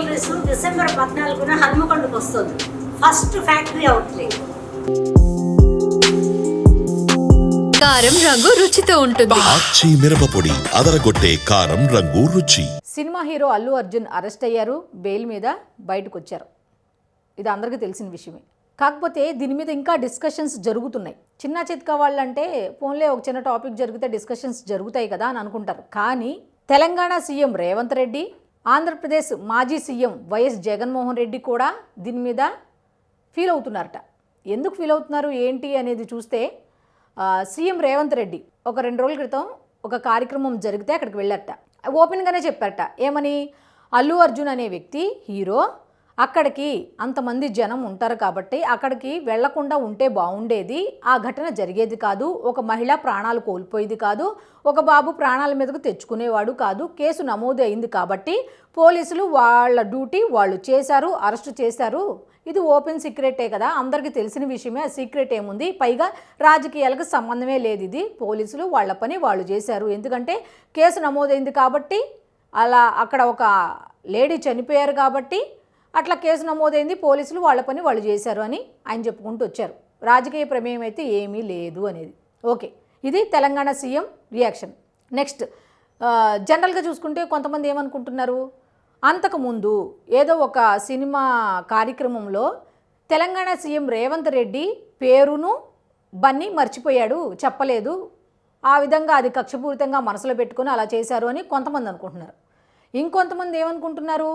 Jewelleries December పద్నాలుగున హన్మకొండకు వస్తుంది. First factory outlet కారం రంగు రుచితో ఉంటుంది. ఆచి మిరపపొడి అదరగొట్టే కారం రంగు రుచి. Cinema hero Allu Arjun arrest అయ్యారు బెయిల్ మీద బయటకు వచ్చారు ఇది అందరికీ తెలిసిన విషయమే. కాకపోతే దీని మీద ఇంకా డిస్కషన్స్ జరుగుతున్నాయి. చిన్న చిత్కా వాళ్ళంటే ఫోన్లే ఒక చిన్న టాపిక్ జరిగితే డిస్కషన్స్ జరుగుతాయి కదా అని అనుకుంటారు. కానీ తెలంగాణ సీఎం రేవంత్ రెడ్డి ఆంధ్రప్రదేశ్ మాజీ సీఎం వైఎస్ జగన్మోహన్ రెడ్డి కూడా దీని మీద ఫీల్ అవుతున్నారట. ఎందుకు ఫీల్ అవుతున్నారు? ఏంటి అనేది చూస్తే సీఎం రేవంత్ రెడ్డి ఒక రెండు రోజుల క్రితం ఒక కార్యక్రమం జరిగితే అక్కడికి వెళ్ళారట. ఓపెన్గానే చెప్పారట ఏమని? అల్లు అర్జున్ అనే వ్యక్తి హీరో అక్కడికి అంతమంది జనం ఉంటారు కాబట్టి అక్కడికి వెళ్ళకుండా ఉంటే బాగుండేది. ఆ ఘటన జరిగేది కాదు. ఒక మహిళ ప్రాణాలు కోల్పోయేది కాదు. ఒక బాబు ప్రాణాల మీదకు తెచ్చుకునేవాడు కాదు. కేసు నమోదు అయింది కాబట్టి పోలీసులు వాళ్ళ డ్యూటీ వాళ్ళు చేశారు అరెస్ట్ చేశారు. ఇది ఓపెన్ సీక్రెటే కదా. అందరికీ తెలిసిన విషయమే. ఆ సీక్రెట్ ఏముంది? పైగా రాజకీయాలకు సంబంధమే లేదు ఇది. పోలీసులు వాళ్ళ పని వాళ్ళు చేశారు. ఎందుకంటే కేసు నమోదైంది కాబట్టి అలా అక్కడ ఒక లేడీ చనిపోయారు కాబట్టి అట్లా కేసు నమోదైంది పోలీసులు వాళ్ళ పని వాళ్ళు చేశారు అని ఆయన చెప్పుకుంటూ వచ్చారు. రాజకీయ ప్రమేయం అయితే ఏమీ లేదు అనేది. ఓకే ఇది తెలంగాణ సీఎం రియాక్షన్. నెక్స్ట్ జనరల్గా చూసుకుంటే కొంతమంది ఏమనుకుంటున్నారు? అంతకుముందు ఏదో ఒక సినిమా కార్యక్రమంలో తెలంగాణ సీఎం రేవంత్ రెడ్డి పేరును బన్నీ మర్చిపోయాడు చెప్పలేదు. ఆ విధంగా అది కక్షపూరితంగా మనసులో పెట్టుకొని అలా చేశారు అని కొంతమంది అనుకుంటున్నారు. ఇంకొంతమంది ఏమనుకుంటున్నారు?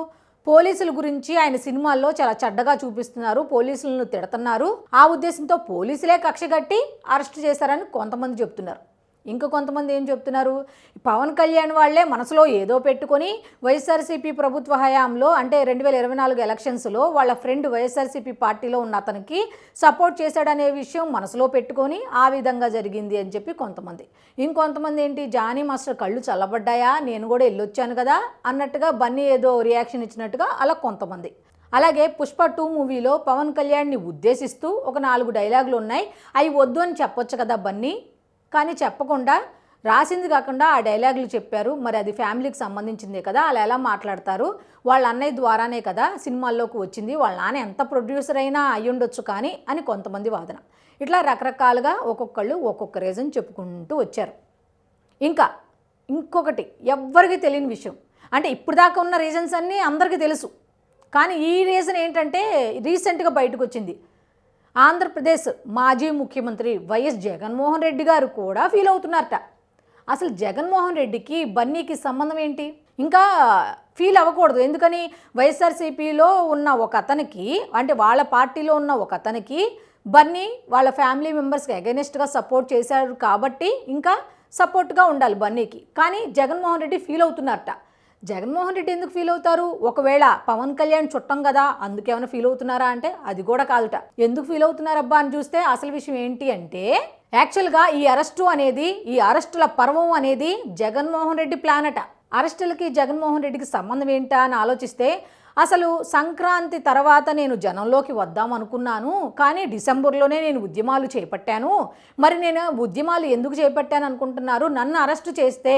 పోలీసుల గురించి ఆయన సినిమాల్లో చాలా చెడ్డగా చూపిస్తున్నారు. పోలీసులను తిడుతున్నారు. ఆ ఉద్దేశంతో పోలీసులే కక్షగట్టి అరెస్ట్ చేశారని కొంతమంది చెప్తున్నారు ఇంకా కొంతమంది ఏం చెప్తున్నారు? పవన్ కళ్యాణ్ వాళ్ళే మనసులో ఏదో పెట్టుకొని వైఎస్ఆర్సీపీ ప్రభుత్వ హయాంలో అంటే రెండు వేల ఇరవై నాలుగు ఎలక్షన్స్లో వాళ్ళ ఫ్రెండ్ వైఎస్ఆర్సీపీ పార్టీలో ఉన్న అతనికి సపోర్ట్ చేశాడనే విషయం మనసులో పెట్టుకొని ఆ విధంగా జరిగింది అని చెప్పి కొంతమంది. ఇంకొంతమంది ఏంటి? జానీ మాస్టర్ కళ్ళు చల్లబడ్డాయా? నేను కూడా వెళ్ళొచ్చాను కదా? అన్నట్టుగా బన్నీ ఏదో రియాక్షన్ ఇచ్చినట్టుగా అలా కొంతమంది. అలాగే పుష్ప టూ మూవీలో పవన్ కళ్యాణ్ని ఉద్దేశిస్తూ ఒక నాలుగు డైలాగులు ఉన్నాయి. అవి వద్దు అని చెప్పొచ్చు కదా బన్నీ? కానీ చెప్పకుండా రాసింది కాకుండా ఆ డైలాగులు చెప్పారు. మరి అది ఫ్యామిలీకి సంబంధించిందే కదా అలా ఎలా మాట్లాడతారు? వాళ్ళ అన్నయ్య ద్వారానే కదా సినిమాల్లోకి వచ్చింది. వాళ్ళ నాన్న ఎంత ప్రొడ్యూసర్ అయినా అయ్యుండొచ్చు కానీ అని కొంతమంది వాదన. ఇట్లా రకరకాలుగా ఒక్కొక్కళ్ళు ఒక్కొక్క రీజన్ చెప్పుకుంటూ వచ్చారు. ఇంకా ఇంకొకటి ఎవ్వరికి తెలియని విషయం. అంటే ఇప్పుడు దాకా ఉన్న రీజన్స్ అన్నీ అందరికీ తెలుసు. కానీ ఈ రీజన్ ఏంటంటే రీసెంట్గా బయటకు వచ్చింది. ఆంధ్రప్రదేశ్ మాజీ ముఖ్యమంత్రి వైఎస్ జగన్మోహన్ రెడ్డి గారు కూడా ఫీల్ అవుతున్నారట. అసలు జగన్మోహన్ రెడ్డికి బన్నీకి సంబంధం ఏంటి? ఇంకా ఫీల్ అవ్వకూడదు. ఎందుకని? వైఎస్ఆర్సీపీలో ఉన్న ఒక అతనికి అంటే వాళ్ళ పార్టీలో ఉన్న ఒక అతనికి బన్నీ వాళ్ళ ఫ్యామిలీ మెంబర్స్కి అగెనిస్ట్గా సపోర్ట్ చేశారు కాబట్టి ఇంకా సపోర్ట్గా ఉండాలి బన్నీకి. కానీ జగన్మోహన్ రెడ్డి ఫీల్ అవుతున్నారట. జగన్మోహన్ రెడ్డి ఎందుకు ఫీల్ అవుతారు? ఒకవేళ పవన్ కళ్యాణ్ చుట్టం కదా అందుకేమైనా ఫీల్ అవుతున్నారా అంటే అది కూడా కాదుట. ఎందుకు ఫీల్ అవుతున్నారబ్బా అని చూస్తే అసలు విషయం ఏంటి అంటే యాక్చువల్గా ఈ అరెస్టు అనేది ఈ అరెస్టుల పర్వం అనేది జగన్మోహన్ రెడ్డి ప్లాన్ అట. అరెస్టులకి జగన్మోహన్ రెడ్డికి సంబంధం ఏంటా అని ఆలోచిస్తే అసలు సంక్రాంతి తర్వాత నేను జనంలోకి వద్దాం అనుకున్నాను కానీ డిసెంబర్లోనే నేను ఉద్యమాలు చేపట్టాను. మరి నేను ఉద్యమాలు ఎందుకు చేపట్టాను అనుకుంటున్నారు? నన్ను అరెస్ట్ చేస్తే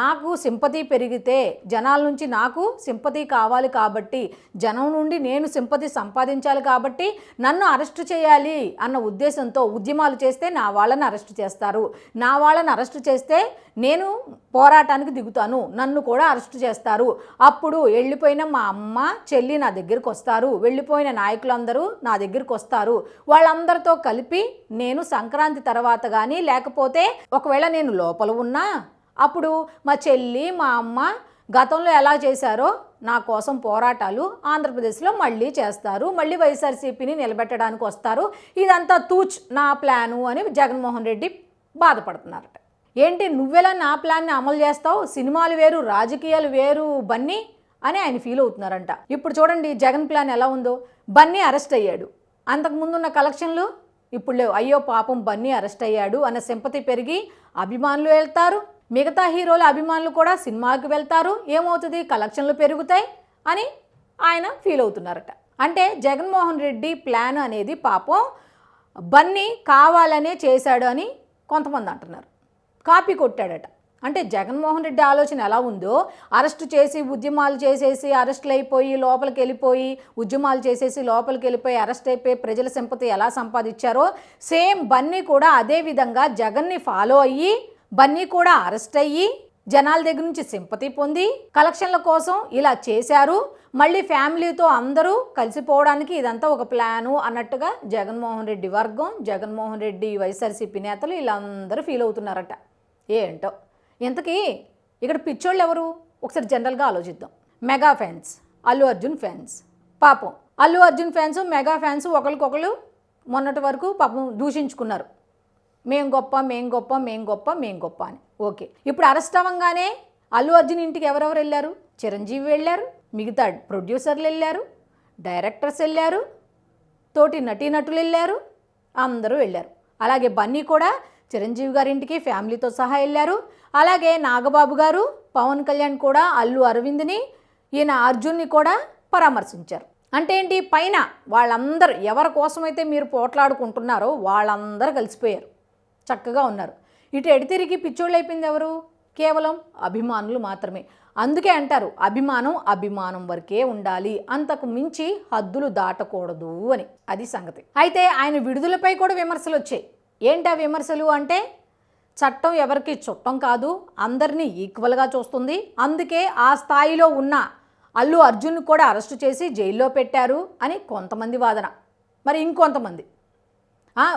నాకు సింపతి పెరిగితే జనాల నుంచి నాకు సింపతి కావాలి కాబట్టి జనం నుండి నేను సింపతి సంపాదించాలి కాబట్టి నన్ను అరెస్ట్ చేయాలి అన్న ఉద్దేశంతో ఉద్యమాలు చేస్తే నా వాళ్ళని అరెస్ట్ చేస్తారు. నా వాళ్ళని అరెస్ట్ చేస్తే నేను పోరాటానికి దిగుతాను. నన్ను కూడా అరెస్ట్ చేస్తారు. అప్పుడు వెళ్ళిపోయిన మా అమ్మ చెల్లి నా దగ్గరికి వస్తారు వెళ్ళిపోయిన నాయకులందరూ నా దగ్గరికి వస్తారు. వాళ్ళందరితో కలిపి నేను సంక్రాంతి తర్వాత కానీ లేకపోతే ఒకవేళ నేను లోపల ఉన్నా అప్పుడు మా చెల్లి మా అమ్మ గతంలో ఎలా చేశారో నా కోసం పోరాటాలు ఆంధ్రప్రదేశ్లో మళ్ళీ చేస్తారు. మళ్ళీ వైఎస్ఆర్సీపీని నిలబెట్టడానికి వస్తారు. ఇదంతా తూచ్ నా ప్లాను అని జగన్మోహన్ రెడ్డి బాధపడుతున్నారట. ఏంటి నువ్వెలా నా ప్లాన్ని అమలు చేస్తావు? సినిమాలు వేరు రాజకీయాలు వేరు బన్నీ అని ఆయన ఫీల్ అవుతున్నారంట. ఇప్పుడు చూడండి జగన్ ప్లాన్ ఎలా ఉందో. బన్నీ అరెస్ట్ అయ్యాడు. అంతకుముందున్న కలెక్షన్లు ఇప్పుడు లేవు. అయ్యో పాపం బన్నీ అరెస్ట్ అయ్యాడు అన్న సింపతి పెరిగి అభిమానులు వెళ్తారు. మిగతా హీరోల అభిమానులు కూడా సినిమాకి వెళ్తారు. ఏమవుతుంది? కలెక్షన్లు పెరుగుతాయి అని ఆయన ఫీల్ అవుతున్నారట. అంటే జగన్మోహన్ రెడ్డి ప్లాన్ అనేది పాపం బన్నీ కావాలనే చేశాడు అని కొంతమంది అంటున్నారు. కాపీ కొట్టాడట. అంటే జగన్మోహన్ రెడ్డి ఆలోచన ఎలా ఉందో అరెస్ట్ చేసి ఉద్యమాలు చేసేసి అరెస్టులు అయిపోయి లోపలికి వెళ్ళిపోయి ఉద్యమాలు చేసేసి లోపలికి వెళ్ళిపోయి అరెస్ట్ అయిపోయి ప్రజల సింపతి ఎలా సంపాదించారో సేమ్ బన్నీ కూడా అదే విధంగా జగన్ని ఫాలో అయ్యి బన్నీ కూడా అరెస్ట్ అయ్యి జనాల దగ్గర నుంచి సింపతి పొంది కలెక్షన్ల కోసం ఇలా చేశారు. మళ్ళీ ఫ్యామిలీతో అందరూ కలిసిపోవడానికి ఇదంతా ఒక ప్లాను అన్నట్టుగా జగన్మోహన్ రెడ్డి వర్గం జగన్మోహన్ రెడ్డి వైఎస్ఆర్సీపీ నేతలు ఇలా అందరూ ఫీల్ అవుతున్నారట. ఏంటో? ఇంతకీ ఇక్కడ పిచ్చోళ్ళు ఎవరు? ఒకసారి జనరల్గా ఆలోచిద్దాం. Mega fans Allu Arjun fans. పాపం. Allu Arjun fans mega fans ఒకరికొకరు మొన్నటి వరకు పాపం దూషించుకున్నారు. మేం గొప్ప మేం గొప్ప మేం గొప్ప మేం గొప్ప అని. ఓకే. ఇప్పుడు అరెస్ట్ అవ్వగానే అల్లు అర్జున్ ఇంటికి ఎవరెవరు వెళ్ళారు? చిరంజీవి వెళ్ళారు మిగతా ప్రొడ్యూసర్లు వెళ్ళారు డైరెక్టర్స్ వెళ్ళారు తోటి నటీనటులు వెళ్ళారు అందరూ వెళ్ళారు. అలాగే బన్నీ కూడా చిరంజీవి గారింటికి ఫ్యామిలీతో సహా వెళ్ళారు అలాగే నాగబాబు గారు పవన్ కళ్యాణ్ కూడా అల్లు అరవింద్ని ఈయన అర్జున్ని కూడా పరామర్శించారు. అంటే ఏంటి? పైన వాళ్ళందరూ ఎవరి కోసమైతే మీరు పోట్లాడుకుంటున్నారో వాళ్ళందరూ కలిసిపోయారు. చక్కగా ఉన్నారు. ఇటు ఎడితిరిగి పిచ్చోళ్ళు అయిపోయింది ఎవరు? కేవలం అభిమానులు మాత్రమే. అందుకే అంటారు అభిమానం అభిమానం వరకే ఉండాలి. అంతకు మించి హద్దులు దాటకూడదు అని. అది సంగతి. అయితే ఆయన విడుదలపై కూడా విమర్శలు వచ్చాయి ఏంటి ఆ విమర్శలు అంటే చట్టం ఎవరికి చుట్టం కాదు అందరినీ ఈక్వల్గా చూస్తుంది. అందుకే ఆ స్థాయిలో ఉన్న అల్లు అర్జున్ కూడా అరెస్టు చేసి జైల్లో పెట్టారు అని కొంతమంది వాదన. మరి ఇంకొంతమంది.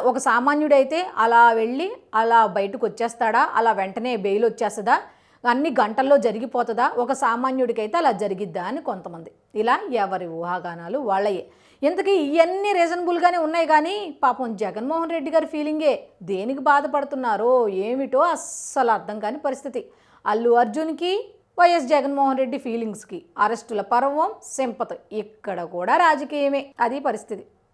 ఒక సామాన్యుడైతే అలా వెళ్ళి అలా బయటకు వచ్చేస్తాడా? అలా వెంటనే బెయిల్ వచ్చేస్తుందా? అన్ని గంటల్లో జరిగిపోతుందా? ఒక సామాన్యుడికైతే అలా జరిగిద్దా అని కొంతమంది. ఇలా ఎవరి ఊహాగానాలు వాళ్ళయే. ఇంతకీ ఇవన్నీ రీజనబుల్గానే ఉన్నాయి కానీ పాపం జగన్మోహన్ రెడ్డి గారి ఫీలింగే దేనికి బాధపడుతున్నారో ఏమిటో అస్సలు అర్థం కాని పరిస్థితి. అల్లు అర్జున్కి వైఎస్ జగన్మోహన్ రెడ్డి ఫీలింగ్స్కి అరెస్టుల పర్వం సింపతి. ఇక్కడ కూడా రాజకీయమే. అది పరిస్థితి.